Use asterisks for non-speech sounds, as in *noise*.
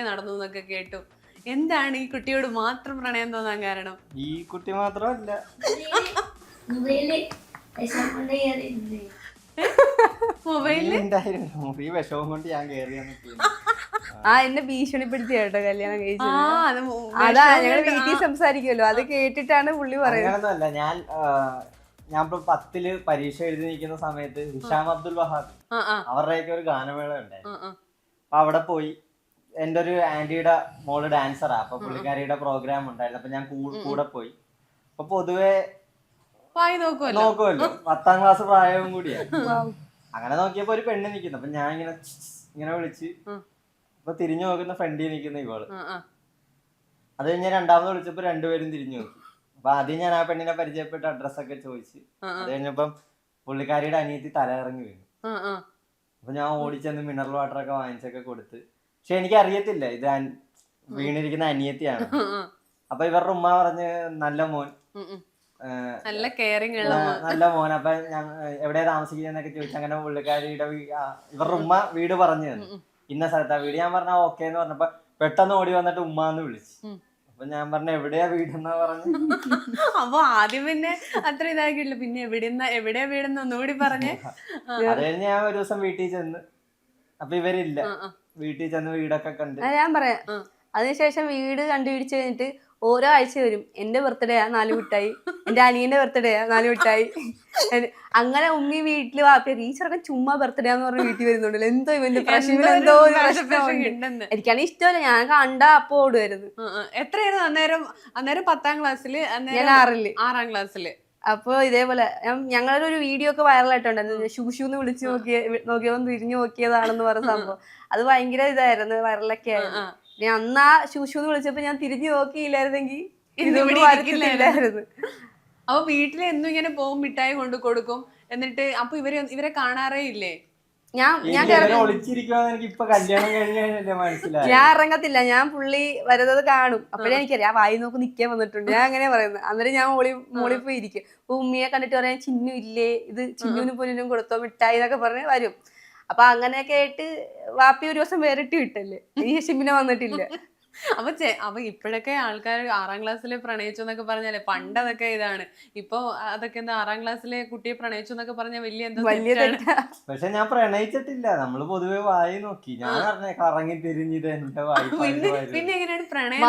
നടന്നു എന്നൊക്കെ കേട്ടു. എന്താണ് ഈ കുട്ടിയോട് മാത്രം പ്രണയം തോന്നാൻ കാരണം? ഈ കുട്ടി മാത്രമല്ല. മൊബൈലിൽ ഈ വിഷവും കൊണ്ട് ഞാൻ ആ എന്നെ ഭീഷണിപ്പെടുത്തി കേട്ടോ കല്യാണം ആ കഴിച്ചത് അതാ ഞങ്ങൾ വീട്ടിൽ സംസാരിക്കുമല്ലോ അത് കേട്ടിട്ടാണ് പുള്ളി പറയുന്നത്. അങ്ങനൊന്നുമല്ല ഞാൻ ഞാൻ ഇപ്പൊ പത്തിൽ പരീക്ഷ എഴുതി നിൽക്കുന്ന സമയത്ത് ഹിഷാം അബ്ദുൽ വഹാബ് അവരുടെയൊക്കെ ഒരു ഗാനമേള ഉണ്ടായിരുന്നു. അപ്പൊ അവിടെ പോയി എന്റെ ഒരു ആന്റിയുടെ മോൾ ഡാൻസറാ. അപ്പൊ പുള്ളിക്കാരിയുടെ പ്രോഗ്രാം ഉണ്ടായിരുന്നു. അപ്പൊ ഞാൻ കൂ- കൂടെ പോയി. അപ്പൊ പൊതുവെ വായി നോക്കുമല്ലോ നോക്കുമല്ലോ പത്താം ക്ലാസ് പ്രായവും കൂടിയാ. *laughs* അങ്ങനെ നോക്കിയപ്പോ ഒരു പെണ്ണ് നിക്കുന്നു. അപ്പൊ ഞാൻ ഇങ്ങനെ ഇങ്ങനെ വിളിച്ച് ഉം. അപ്പൊ തിരിഞ്ഞു നോക്കുന്ന ഫ്രണ്ടിൽ നിൽക്കുന്ന ഇവൾ. ആ, ആ. അത് കഴിഞ്ഞ് രണ്ടാമത് വിളിച്ചപ്പോ രണ്ടുപേരും തിരിഞ്ഞു നോക്കി. അപ്പൊ ആദ്യം ഞാൻ ആ പെണ്ണിനെ പരിചയപ്പെട്ട് അഡ്രസ് ഒക്കെ ചോദിച്ച്. ആ, ആ. അത് കഴിഞ്ഞപ്പം പുള്ളിക്കാരിയുടെ അനിയത്തി തലയിറങ്ങി വീണു. ആ, ആ. അപ്പൊ ഞാൻ ഓടിച്ചെന്ന് മിനറൽ വാട്ടർ ഒക്കെ വാങ്ങിച്ചൊക്കെ കൊടുത്ത് പക്ഷെ എനിക്ക് അറിയത്തില്ല ഇത് അൻ- വീണിരിക്കുന്ന അനിയത്തിയാണ്. അപ്പൊ ഇവരുടെ ഉമ്മ പറഞ്ഞ് നല്ല മോൻ. ഏഹ്, നല്ല കെയറിങ് ഉള്ള ഏഹ്, മോൻ. നല്ല മോൻ അപ്പൊ ഞാൻ എവിടെയാ താമസിക്കുന്നൊക്കെ ചോദിച്ചു അങ്ങനെ പുള്ളിക്കാരിയുടെ വീ- ആ, ഇവരുടെ ഉമ്മ വീട് പറഞ്ഞു തന്നു. ഇന്ന സ്ഥലത്താ വീട് ഞാൻ പറഞ്ഞ ഓക്കെ എന്ന് പറഞ്ഞപ്പോ പെട്ടെന്ന് ഓടി വന്നിട്ട് ഉമ്മ എന്ന് വിളിച്ചു ഉം. അപ്പൊ ഞാൻ പറഞ്ഞ എവിടെയാ വീടെന്നാ പറഞ്ഞു അപ്പൊ ആദ്യം പിന്നെ അത്ര ഇതാക്കിയില്ല പിന്നെ എവിടെന്ന എവിടെയാ വീടെന്ന് ഒന്നുകൂടി പറഞ്ഞു അത് കഴിഞ്ഞ് ഞാൻ ഒരു ദിവസം വീട്ടിൽ ചെന്ന് അപ്പൊ ഇവരില്ല ആ, ആ. വീട്ടിൽ ചെന്ന് വീടൊക്കെ കണ്ട്. ആ, ഞാൻ പറയാം. അതിനുശേഷം വീട് കണ്ടുപിടിച്ച് കഴിഞ്ഞിട്ട് ഓരോ ആഴ്ച വരും. എന്റെ ബർത്ത്ഡേ ആ നാല് മിഠായി. എന്റെ അനിയന്റെ ബർത്ത്ഡേ ആ നാല് മിഠായി. എൻ- അങ്ങനെ ഉമ്മി വീട്ടിൽ വാപ്പിയത് ഈ ചെറുക്കൻ ചുമ്മാ ബർത്ത്ഡേ എന്ന് പറഞ്ഞ് വീട്ടിൽ വരുന്നുണ്ടല്ലോ. എന്തോ ഇവന്റെ പ്രശ്നം എന്തോ ഒരു എന്തോ ഒരു പ്രശ്നമുണ്ട് ഉണ്ടെന്ന്. എനിക്കാണ് ഇഷ്ടമല്ല. ഞാൻ കണ്ട അപ്പോ ഓടുമായിരുന്നു. എത്രയായിരുന്നു അന്നേരം? അന്നേരം പത്താം ക്ലാസ്സിൽ ഞാൻ അന്നേരം ആറിൽ. ആറാം ക്ലാസ്സിൽ അപ്പൊ ഇതേപോലെ ഞങ്ങളുടെ ഒരു വീഡിയോ ഒക്കെ വൈറലായിട്ടുണ്ടായിരുന്നു ഷൂഷൂന്ന് വിളിച്ചു നോക്കിയ നോക്കിയവൻ തിരിഞ്ഞു നോക്കിയതാണെന്ന് പറഞ്ഞ സംഭവം. അത് ഭയങ്കര ഇതായിരുന്നു വൈറലൊക്കെ ആയിരുന്നു. ഞാൻ അന്ന് ആ ഷൂഷൂന്ന് വിളിച്ചപ്പോ ഞാൻ തിരിഞ്ഞു നോക്കിയില്ലായിരുന്നെങ്കിൽ ഇതൊന്നും വരത്തില്ലായിരുന്നു അപ്പൊ വീട്ടിൽ എന്നും ഇങ്ങനെ പോകും മിഠായി കൊണ്ട് കൊടുക്കും. എന്നിട്ട് അപ്പൊ ഇവരെ ഇവരെ കാണാറേ ഇല്ലേ? ഞാൻ ഞാൻ ഞാൻ ഇറങ്ങത്തില്ല. ഞാൻ പുള്ളി വരുന്നത് കാണും. അപ്പോഴേ എനിക്കറിയാം. ആ വായി നോക്കി നിക്കാൻ വന്നിട്ടുണ്ട്. ഞാൻ അങ്ങനെ പറയുന്നത്. അന്നേരം ഞാൻ മോളി മോളി പോയി ഇരിക്കും. അപ്പൊ ഉമ്മിയെ കണ്ടിട്ട് പറയാൻ ചിന്നു ഇല്ലേ? ഇത് ചിന്നുവിനും പൊന്നിനും കൊടുത്തോ? മിഠായി എന്നൊക്കെ പറഞ്ഞ് വരും. അപ്പൊ അങ്ങനെയൊക്കെ ആയിട്ട് വാപ്പി ഒരു ദിവസം വേറിട്ട് വിട്ടല്ലേ? ഈ ഷിമിനെ വന്നിട്ടില്ല. അപ്പൊ ചെ- അപ്പൊ ഇപ്പോഴൊക്കെ ആൾക്കാർ ആറാം ക്ലാസ്സിലെ പ്രണയിച്ചു എന്നൊക്കെ പറഞ്ഞാലേ പണ്ട് അതൊക്കെ ഇതാണ്. ഇപ്പൊ അതൊക്കെ എന്താ ആറാം ക്ലാസ്സിലെ കുട്ടിയെ പ്രണയിച്ചു എന്നൊക്കെ പറഞ്ഞ വലിയ എന്താ വലിയ പക്ഷെ ഞാൻ പ്രണയിച്ചിട്ടില്ല. നമ്മൾ പൊതുവെ വായി നോക്കി. ഞാൻ പറഞ്ഞ കറങ്ങി തിരിഞ്ഞിത് എന്റെ വായി പിന്നെ പിന്നെ എങ്ങനെയാണ് പ്രണയം?